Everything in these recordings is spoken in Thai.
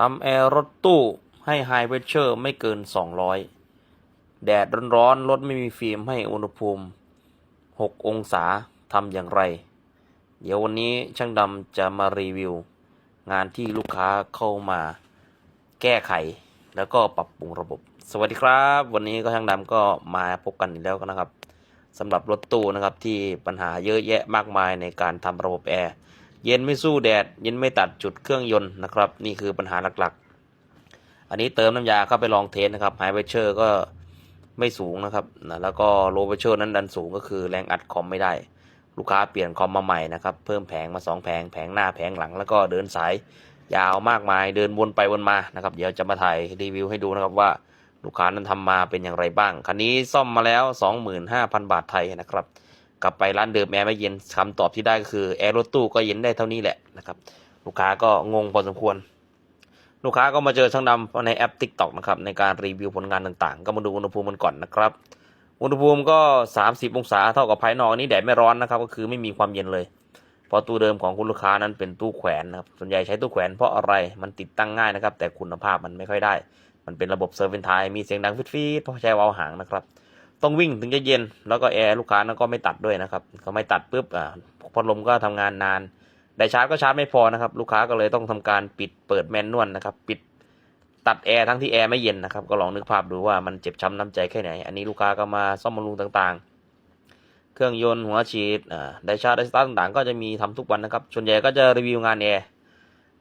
ทำแอร์รถตู้ให้ไฮเพรสเชอร์ไม่เกิน 200 แดดร้อนๆรถไม่มีฟิล์มให้อุณหภูมิ 6 องศาทำอย่างไร เดี๋ยววันนี้ช่างดำจะมารีวิว งานที่ลูกค้าเข้ามาแก้ไขแล้วก็ปรับปรุงระบบ สวัสดีครับ วันนี้ก็ช่างดำก็มาพบกันอีกแล้วนะครับสำหรับรถตู้นะครับที่ปัญหาเยอะแยะมากมายในการทำระบบแอร์ เย็นไม่สู้แดด เย็นไม่ตัดจุดเครื่องยนต์นะครับ นี่คือปัญหาหลักๆ อันนี้เติมน้ำยาเข้าไปลองเทสนะครับไฮเวเชอร์ก็ไม่สูงนะครับนะแล้วก็โลเวเชอร์นั้นดันสูงก็คือแรงอัดคอมไม่ได้ ลูกค้าเปลี่ยนคอมมาใหม่นะครับ เพิ่มแผงมา 2 แผง แผงหน้าแผงหลัง แล้วก็เดินสายยาวมากมาย เดินวนไปวนมานะครับ เดี๋ยวจะมาถ่ายรีวิวให้ดูนะครับว่าลูกค้านั้นทำมาเป็นอย่างไรบ้าง คันนี้ซ่อมมาแล้ว 25,000 บาทไทยนะครับ กลับไปร้านเดิมแอร์ไม่เย็นคำตอบที่ได้ก็คือแอร์รถตู้ก็เย็นได้เท่านี้แหละนะครับลูกค้าก็งงพอสมควร ลูกค้าก็มาเจอช่างดำในแอป TikTok นะครับในการรีวิวผลงานต่างๆ ก็มาดูอุณหภูมิมันก่อนนะครับ อุณหภูมิก็ 30 องศาเท่ากับภายนอกอันนี้แดดไม่ร้อนนะครับก็คือไม่มีความเย็นเลยเพราะตู้เดิมของคุณลูกค้านั้นเป็นตู้แขวนนะครับส่วนใหญ่ใช้ตู้แขวนเพราะอะไรมันติดตั้งง่ายนะครับแต่คุณภาพมันไม่ค่อยได้ มันเป็นระบบเซอร์เวนไทมีเสียงดังฟีดๆเพราะใช้วาล์วหางนะครับ ต้องวิ่งถึงจะเย็น แล้วก็แอร์ลูกค้านั้นก็ไม่ตัดด้วยนะครับก็ไม่ตัดปุ๊บอ่าพัดลมก็ทำงานนานได้ชาร์จก็ชาร์จไม่พอนะครับ ลูกค้าก็เลยต้องทำการปิดเปิดแมนนวลนะครับ ปิดตัดแอร์ทั้งที่แอร์ไม่เย็นนะครับ ก็ลองนึกภาพดูว่ามันเจ็บช้ำน้ำใจแค่ไหน อันนี้ลูกค้าก็มาซ่อมบำรุงต่างๆ เครื่องยนต์หัวฉีดได้ชาร์จได้สตาร์ทต่างๆ ก็จะมีทำทุกวันนะครับ ส่วนใหญ่ก็จะรีวิวงานแอร์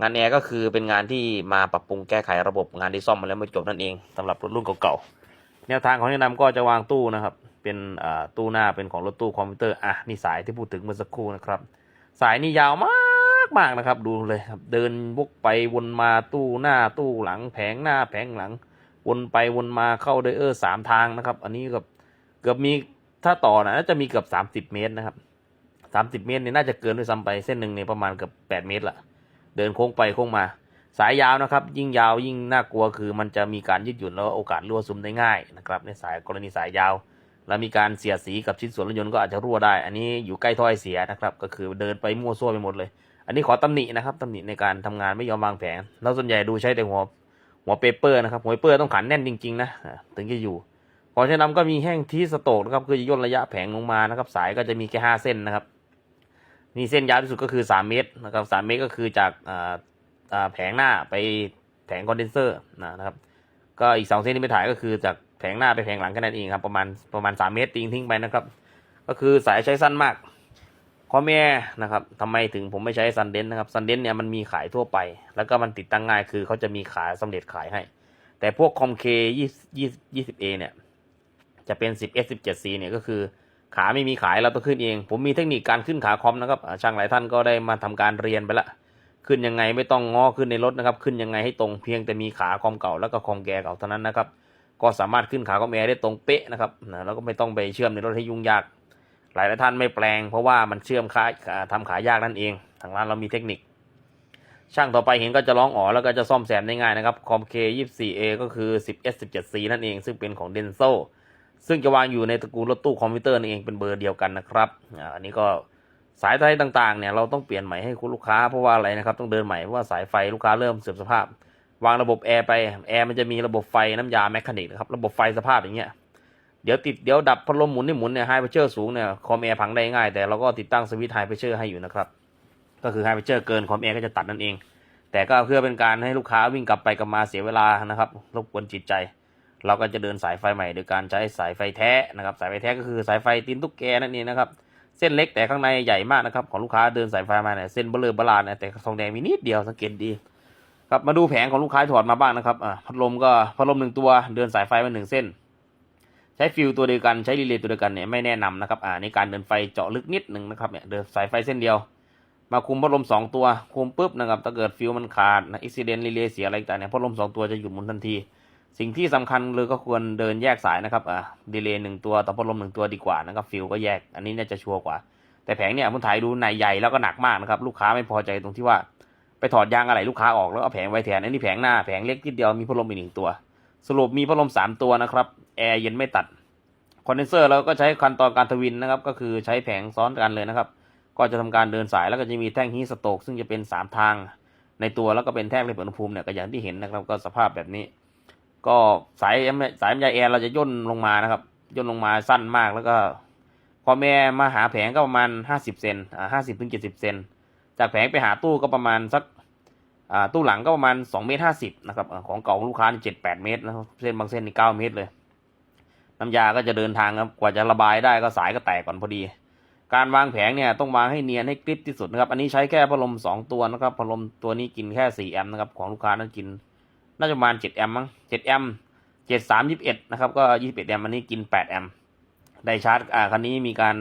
งานแอร์ก็คือเป็นงานที่มาปรับปรุงแก้ไขระบบงานที่ซ่อมมาแล้วไม่จบนั่นเองสำหรับรถรุ่นเก่าๆ แนวทางของแนะนำก็จะวางตู้นะครับ เป็นตู้หน้าเป็นของรถตู้คอมพิวเตอร์อะนี่สายที่พูดถึงเมื่อสักครู่นะครับ สายนี่ยาวมากมากนะครับ ดูเลยครับเดินวกไปวนมาตู้หน้าตู้หลังแผงหน้าแผงหลัง วนไปวนมาเข้าไดเออร์สามทางนะครับ อันนี้เกือบเกือบมีถ้าต่อนะน่าจะมีเกือบสามสิบเมตรนะครับสามสิบเมตรเนี่ยน่าจะเกินด้วยซ้ำไปเส้นหนึ่งเนี่ยประมาณเกือบแปดเมตรละเดินโค้งไปโค้งมา สายยาวนะครับ ยิ่งยาวยิ่งน่ากลัวคือมันจะมีการยืดหยุ่นแล้วโอกาสรั่วซึมได้ง่ายนะครับในสายกรณีสายยาว แล้วมีการเสียดสีกับชิ้นส่วนรถยนต์ก็อาจจะรั่วได้ อันนี้อยู่ใกล้ถ้อยเสียนะครับ ก็คือเดินไปมั่วซั่วไปหมดเลย อันนี้ขอตำหนินะครับตำหนิในการทำงานไม่ยอมวางแผนแล้วส่วนใหญ่ดูใช้แต่หัวหัวเปเปอร์นะครับหัวเปเปอร์ต้องขันแน่นจริงๆนะถึงจะอยู่พอใช้นำก็มีแห้งที่สโตกนะครับคือจะย่นระยะแผงลงมานะครับ สายก็จะมีแค่ห้าเส้นนะครับนี่เส้นยาวที่สุดก็คือสามเมตรนะครับสามเมตรก็คือจากอ่า แผงหน้าไปแผงคอนเดนเซอร์นะครับ ก็อีกสองเส้นที่ไม่ถ่ายก็คือจากแผงหน้าไปแผงหลังแค่นั้นเองครับประมาณประมาณสามเมตรทิ้งทิ้งไปนะครับ ก็คือสายใช้สั้นมากข้อแม่นะครับทำไมถึงผมไม่ใช้ซันเดนนะครับซันเดนเนี่ยมันมีขายทั่วไป แล้วก็มันติดตั้งง่ายคือเขาจะมีขายสำเร็จขายให้ แต่พวกคอมเคยี่ยี่สิบเอเนี่ยจะเป็นสิบเอสสิบเนี่ยก็คือขาไม่มีขายเราต้องขึ้นเอง ผมมีเทคนิคการขึ้นขาคอมนะครับช่างหลายท่านก็ได้มาทำการเรียนไปละ ขึ้นยังไงไม่ต้องงอขึ้นในรถนะครับ ขึ้นยังไงให้ตรงเพียงแต่มีขาคอมเก่าแล้วก็คอมแกเก่าเท่านั้นนะครับ ก็สามารถขึ้นขาคอมแอร์ได้ตรงเป๊ะนะครับนะแล้วก็ไม่ต้องไปเชื่อมในรถให้ยุ่งยาก หลายหลายท่านไม่แปลง เพราะว่ามันเชื่อมขาอ่าทำขายากนั่นเอง ทางร้านเรามีเทคนิค ช่างต่อไปเห็นก็จะร้องอ๋อแล้วก็จะซ่อมแซมได้ง่ายนะครับคอม K24A ก็คือ 10S 17C นั่นเอง ซึ่งเป็นของ Denso ซึ่งจะวางอยู่ในตระกูลรถตู้คอมพิวเตอร์นั่นเองเป็นเบอร์เดียวกันนะครับอันนี้ก็ สายไฟต่างๆเนี่ยเราต้องเปลี่ยนใหม่ให้คุณลูกค้าเพราะว่าอะไรนะครับต้องเดินใหม่เพราะว่าสายไฟลูกค้าเริ่มเสื่อมสภาพ วางระบบแอร์ไปแอร์มันจะมีระบบไฟน้ำยาแมคานิกนะครับระบบไฟสภาพอย่างเงี้ยเดี๋ยวติดเดี๋ยวดับพัดลมหมุนนี่หมุนเนี่ยไฮเพรสเชอร์สูงเนี่ยคอมแอร์พังได้ง่ายแต่เราก็ติดตั้งสวิตช์ไฮเพรสเชอร์ให้อยู่นะครับก็คือไฮเพรสเชอร์เกินคอมแอร์ก็จะตัดนั่นเอง แต่ก็เพื่อเป็นการให้ลูกค้าวิ่งกลับไปกลับมาเสียเวลานะครับรบกวนจิตใจ เราก็จะเดินสายไฟใหม่โดยการใช้สายไฟแท้นะครับสายไฟแท้ก็คือสายไฟตีนตุ๊กแกนั่นเองนะครับ เส้นเล็กแต่ข้างในใหญ่มากนะครับของลูกค้าเดินสายไฟมาเนี่ยเส้นเบลอเบลาเนี่ยแต่ทองแดงมีนิดเดียวสังเกตดีครับมาดูแผงของลูกค้าถอดมาบ้างนะครับอ่าพัดลมก็พัดลมหนึ่งตัว เดินสายไฟมาหนึ่งเส้น ใช้ฟิวตัวเดียวกันใช้รีเลย์ตัวเดียวกันเนี่ยไม่แนะนำนะครับอ่าในการเดินไฟเจาะลึกนิดหนึ่งนะครับเนี่ยเดินสายไฟเส้นเดียว มาคุมพัดลมสองตัวคุมปุ๊บนะครับถ้าเกิดฟิวมันขาดนะอุบิเหตุรีเลย์เสียอะไรต่างเนี่ยพัดลมสองตัวจะหยุดหมุนทันที สิ่งที่สำคัญเลยก็ควรเดินแยกสายนะครับอ่าดีเลย์หนึ่งตัวต่อพัดลมหนึ่งตัวดีกว่านะครับฟิวก็แยกอันนี้น่าจะชัวร์กว่า แต่แผงเนี่ยผมถ่ายดูในใหญ่แล้วก็หนักมากนะครับลูกค้าไม่พอใจตรงที่ว่าไปถอดยางอะไรลูกค้าออกแล้วเอาแผงไว้แทนอันนี้แผงหน้าแผงเล็กนิดเดียวมีพัดลมอีกหนึ่งตัว สรุปมีพัดลมสามตัวนะครับแอร์เย็นไม่ตัดคอนเดนเซอร์เราก็ใช้ขั้นตอนการทวินนะครับก็คือใช้แผงซ้อนกันเลยนะครับก็จะทำการเดินสายแล้วก็จะมีแท่งฮีสโตกซึ่งจะเป็นสามทาง ในตัวแล้วก็เป็นแท่งเร่งอุณหภูมิเนี่ยก็อย่างที่เห็นนะครับก็สภาพแบบนี้ ก็สายสายยาแอร์เราจะย่นลงมานะครับ ย่นลงมาสั้นมากแล้วก็พอแม่มาหาแผงก็ประมาณห้าสิบเซนอ่าห้าสิบถึงเจ็ดสิบเซนจากแผงไปหาตู้ก็ประมาณสักอ่าตู้หลังก็ประมาณสองเมตรห้าสิบนะครับของเก่าลูกค้าเจ็ดแปดเมตรนะครับเส้นบางเส้นนี่เก้าเมตรเลย น้ำยาก็จะเดินทางครับกว่าจะระบายได้ก็สายก็แตกก่อนพอดี การวางแผงเนี่ยต้องวางให้เนียนให้กริบที่สุดนะครับ อันนี้ใช้แค่พัดลมสองตัวนะครับพัดลมตัวนี้กินแค่สี่แอมป์นะครับของลูกค้านั้นกิน น่าจะประมาณเจ็ดแอมป์มั้งเจ็ดแอมป์เจ็ดสามยี่สิบเอ็ดนะครับ ก็ยี่สิบเอ็ดแอมป์อันนี้กินแปดแอมป์ไดชาร์จ อ่า คันนี้มีการ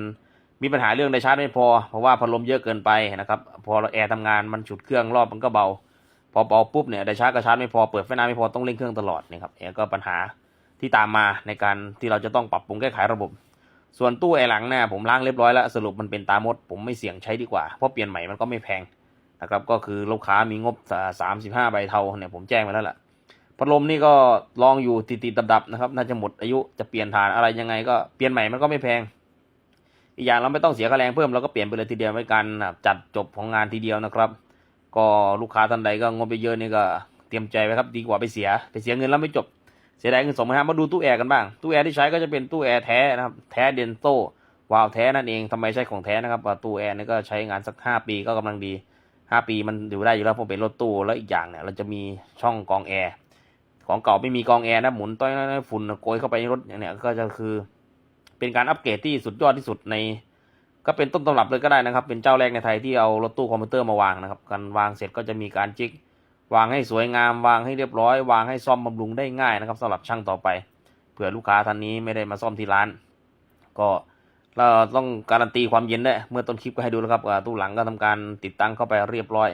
มีปัญหาเรื่องไดชาร์จไม่พอ เพราะว่าพัดลมเยอะเกินไปนะครับ พอเราแอร์ทำงานมันฉุดเครื่องรอบมันก็เบา พอเบาปุ๊บเนี่ยไดชาร์จกับชาร์จไม่พอ เปิดไฟหน้าไม่พอต้องเร่งเครื่องตลอดนะครับแอร์ก็ปัญหาที่ตามมาในการที่เราจะต้องปรับปรุงแก้ไขระบบ ส่วนตู้แอร์หลังเนี่ยผมล้างเรียบร้อยแล้วสรุปมันเป็นตามด ผมไม่เสี่ยงใช้ดีกว่า เพราะเปลี่ยนใหม่มันก็ไม่แพงนะครับ ก็คือลูกค้ามีงบสามสิบห้าใบเทาเนี่ยผมแจ้งไปแล้วแหละ พัดลมนี่ก็ลองอยู่ติดๆดับๆนะครับ น่าจะหมดอายุจะเปลี่ยนฐานอะไรยังไงก็เปลี่ยนใหม่มันก็ไม่แพง อีกอย่างเราไม่ต้องเสียค่าแรงเพิ่มเราก็เปลี่ยนไปเลยทีเดียวไม่การจัดจบของงานทีเดียวนะครับ ก็ลูกค้าท่านใดก็งบไปเยอะนี่ก็เตรียมใจไว้ครับดีกว่าไปเสียไปเสียเงินแล้วไม่จบเสียดายเงินสองพันห้ามาดูตู้แอร์กันบ้างตู้แอร์ที่ใช้ก็จะเป็นตู้แอร์แท้นะครับแท้เดนโตวาล์วแท้นั่นเองทำไมใช้ของแท้นะครับตู้แอร์นี่ก็ใช้งานสักห้าปีก็กำลังดีห้าปีมันอยู่ได้อยู่แล้วเพราะเป็นรถตู้แล้วอีกอย่างเนี่ยเราจะมีช่องกองแอร์ ของเก่าไม่มีกองแอร์นะหมุนต้อยน้อยๆฝุ่นโกยเข้าไปในรถอย่างเนี้ยก็จะคือ เป็นการอัปเกรดที่สุดยอดที่สุดใน ก็เป็นต้นตำรับเลยก็ได้นะครับ เป็นเจ้าแรกในไทยที่เอารถตู้คอมพิวเตอร์มาวางนะครับ การวางเสร็จก็จะมีการจิกวางให้สวยงาม วางให้เรียบร้อย วางให้ซ่อมบำรุงได้ง่ายนะครับสำหรับช่างต่อไปเผื่อลูกค้าท่านนี้ไม่ได้มาซ่อมที่ร้าน ก็เราต้องการันตีความเย็นด้วยเมื่อต้นคลิปก็ให้ดูแล้วครับตู้หลังก็ทำการติดตั้งเข้าไปเรียบร้อย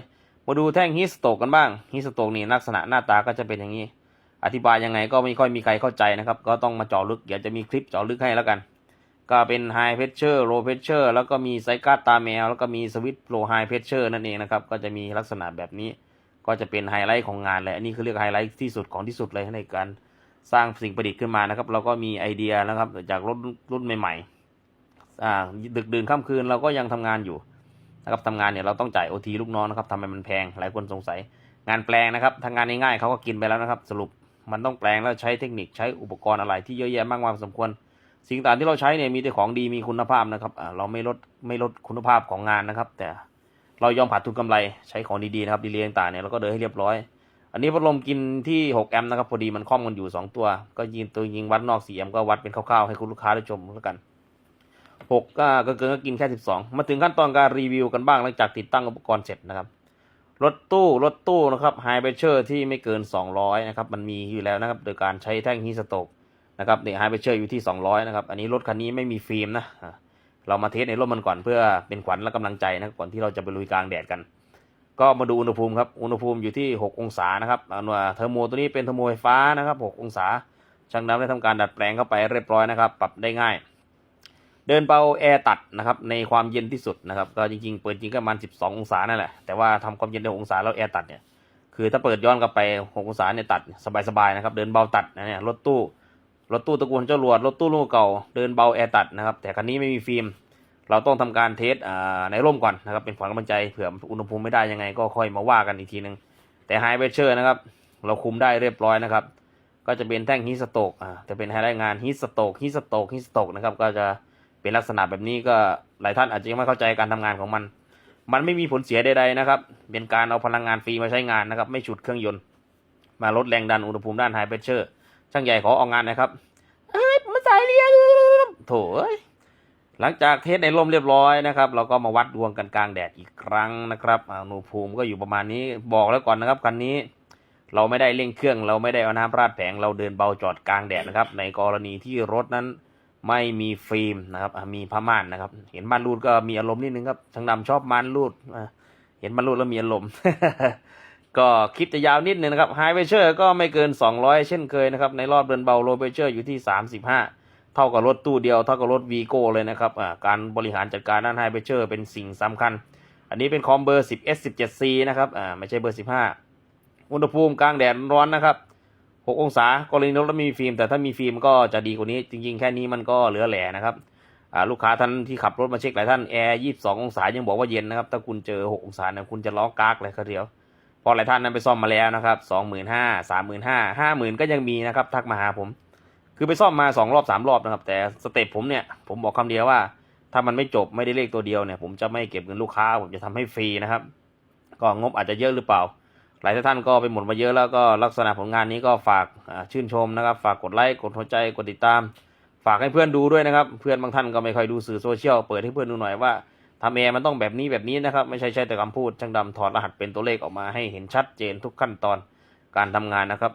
มาดูแท่งฮิสโตกกันบ้างฮิสโตกนี่ลักษณะหน้าตาก็จะเป็นอย่างนี้ อธิบายยังไงก็ไม่ค่อยมีใครเข้าใจนะครับ ก็ต้องมาเจาะลึกเดี๋ยวจะมีคลิปเจาะลึกให้แล้วกัน ก็เป็นไฮเพ s เชอร์โลเพ s เชอร์แล้วก็มีไซการ์ตาแมว แล้วก็มีสวิตโ l ไฮเพ s เชอร์นั่นเองนะครับ ก็จะมีลักษณะแบบนี้ ก็จะเป็นไฮไลท์ของงานเลยอันนี้คือเรียกไฮไลท์ที่สุดของที่สุดเลยในการสร้างสิ่งประดิษฐ์ขึ้นมานะครับ เราก็มีไอเดียนะครับ จากรถรุ่นใหม่ๆอ่าดึกดื่นค่ำคืนเราก็ยังทำงานอยู่นะครับทำงานเนี่ยเราต้องจ่ายโอทีลูกน้องนะครับทำไมมันแพงหลายคนสงสัยงานแปลงนะครับทางงานง่ายๆเขาก็กินไปแล้วนะครับสรุป มันต้องแปลงแล้วใช้เทคนิคใช้อุปกรณ์อะไรที่เยอะแยะมากมายพอสมควร สิ่งต่างที่เราใช้เนี่ยมีแต่ของดีมีคุณภาพนะครับเราไม่ลดไม่ลดคุณภาพของงานนะครับ แต่เรายอมขาดทุนกำไรใช้ของดีๆนะครับดีเลย์ต่างๆเนี่ยเราก็เดินให้เรียบร้อย อันนี้พัดลมกินที่6แอมป์นะครับพอดีมันคล่อมกันอยู่ 2 ตัว ก็ยิงตัวยิงวัดนอก4แอมป์ก็วัดเป็นคร่าวๆให้คุณลูกค้าได้ชมแล้วกัน6ก็เกินก็กินแค่ 12 มาถึงขั้นตอนการรีวิวกันบ้างหลังจากติดตั้งอุปกรณ์เสร็จนะครับ รถตู้รถตู้นะครับไฮเบเชอร์ที่ไม่เกิน 200 นะครับ มันมีอยู่แล้วนะครับ โดยการใช้แท่งฮีสโตกนะครับเนี่ยไฮเบเชอร์อยู่ที่ 200 นะครับ อันนี้รถคันนี้ไม่มีฟิล์มนะ เรามาเทสในรถมันก่อนเพื่อเป็นขวัญและกำลังใจนะก่อนที่เราจะไปลุยกลางแดดกัน ก็มาดูอุณหภูมิครับ อุณหภูมิอยู่ที่ 6 องศานะครับอ่าเทอร์โมตัวนี้เป็นเทอร์โมไฟฟ้านะครับ 6 องศาช่างดำได้ทำการดัดแปลงเข้าไปเรียบร้อยนะครับ ปรับได้ง่าย เดินเบาแอร์ตัดนะครับในความเย็นที่สุดนะครับก็จริงๆเปิดจริงก็ประมาณ12 องศานั่นแหละแต่ว่าทำความเย็นในองศาแล้วแอร์ตัดเนี่ยคือถ้าเปิดย้อนกลับไป 6 องศาเนี่ยตัดสบายๆนะครับเดินเบาตัดนะเนี่ยรถตู้รถตู้ตระกูลเจ้ารวดรถตู้ลูกเก่าเดินเบาแอร์ตัดนะครับแต่คันนี้ไม่มีฟิล์มเราต้องทำการเทสในร่มก่อนนะครับเป็นขวัญกำลังใจเผื่ออุณหภูมิไม่ได้ยังไงก็ค่อยมาว่ากันอีกทีนึงแต่ไฮเวเชอร์นะครับเราคุมได้เรียบร้อยนะครับก็จะเป็นแท่งฮีสโตกอ่าจะเป็นไฮไลท์งานฮีสโตกฮีสโตกฮีสโตกนะครับก็จะ เป็นลักษณะแบบนี้ก็หลายท่านอาจจะยังไม่เข้าใจการทำงานของมัน มันไม่มีผลเสียใดๆนะครับ เป็นการเอาพลังงานฟรีมาใช้งานนะครับ ไม่ฉุดเครื่องยนต์ มาลดแรงดันอุณหภูมิด้านไฮเ s เชอร์ ช่างใหญ่ขอออกงานนะครับเอ้ยมาสายเรียงโถเอ้ยหลังจากเทสในร่มเรียบร้อยนะครับ เราก็มาวัดดวงกันกลางแดดอีกครั้งนะครับอุณหภูมิก็อยู่ประมาณนี้บอกแล้วก่อนนะครับคันนี้เราไม่ได้เร่งเครื่อง เราไม่ได้เอาน้ำราดแผงเราเดินเบาจอดกลางแดดนะครับ ในกรณีที่รถนั้น ไม่มีฟิล์มนะครับมีผ้าม่านนะครับ เห็นม่านรูดก็มีอารมณ์นิดนึงครับช่างดำชอบม่านรูดเห็นม่านรูดแล้วมีอารมณ์ก็คลิปจะยาวนิดนึงนะครับไฮเวเชอร์ก็ไม่เกิน 200 เช่นเคยนะครับ ในรอบเดินเบาโลเวเชอร์อยู่ที่ 35 เท่ากับรถตู้เดียวเท่ากับรถวีโก้เลยนะครับการบริหารจัดการด้านไฮเวเชอร์เป็นสิ่งสำคัญ อันนี้เป็นคอมเบอร์ 10S 17C นะครับไม่ใช่เบอร์ 15 อุณหภูมิกลางแดดร้อนนะครับ 6 องศากรณีรถแล้วมีฟิล์ม แต่ถ้ามีฟิล์มก็จะดีกว่านี้ จริง ๆ แค่นี้มันก็เหลือแหล่นะครับลูกค้าท่านที่ขับรถมาเช็คหลายท่านแอร์22องศายังบอกว่าเย็นนะครับ ถ้าคุณเจอ6องศาเนี่ยคุณจะล้อกากเลยครับเดียวพราะหลายท่านนั้นไปซ่อมมาแล้วนะครับสองหมื่นห้าสามหมื่นห้าห้าหมื่นก็ยังมีนะครับ ทักมาหาผม คือไปซ่อมมาสองรอบสามรอบนะครับ แต่สเต็ปผมเนี่ยผมบอกคำเดียวว่า ถ้ามันไม่จบไม่ได้เลขตัวเดียวเนี่ย ผมจะไม่เก็บเงินลูกค้า ผมจะทำให้ฟรีนะครับ ก็งบอาจจะเยอะหรือเปล่า หลายท่านก็ไปหมดมาเยอะแล้วก็ลักษณะผลงานนี้ก็ฝากชื่นชมนะครับ ฝากกดไลค์กดหัวใจกดติดตาม ฝากให้เพื่อนดูด้วยนะครับ เพื่อนบางท่านก็ไม่ค่อยดูสื่อโซเชียลเปิดให้เพื่อนดูหน่อยว่าทำแอร์มันต้องแบบนี้แบบนี้นะครับ ไม่ใช่ใช้แต่คำพูดช่างดำถอดรหัสเป็นตัวเลขออกมาให้เห็นชัดเจนทุกขั้นตอนการทำงานนะครับ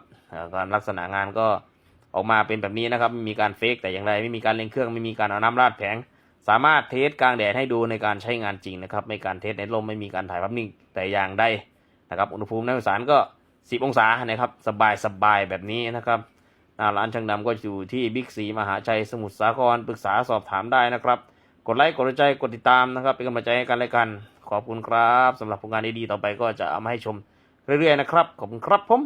การลักษณะงานก็ออกมาเป็นแบบนี้นะครับไม่มีการเฟกแต่อย่างไรไม่มีการเล่นเครื่องไม่มีการเอาน้ำราดแผง สามารถเทสกลางแดดให้ดูในการใช้งานจริงนะครับไม่การเทสในลมไม่มีการถ่ายภาพนิ่งแต่อย่างใด นะครับอุณหภูมิในสานก็ 10 องศานะครับสบายสบายแบบนี้นะครับหน้าร้านช่างดำก็อยู่ที่บิ๊กซีมหาชัยสมุทรสาครปรึกษาสอบถามได้นะครับ กดไลค์กดใจกดติดตามนะครับ เป็นกำลังใจให้กันและกัน ขอบคุณครับสำหรับผลงานดีๆต่อไปก็จะเอามาให้ชมเรื่อยๆนะครับขอบคุณครับผม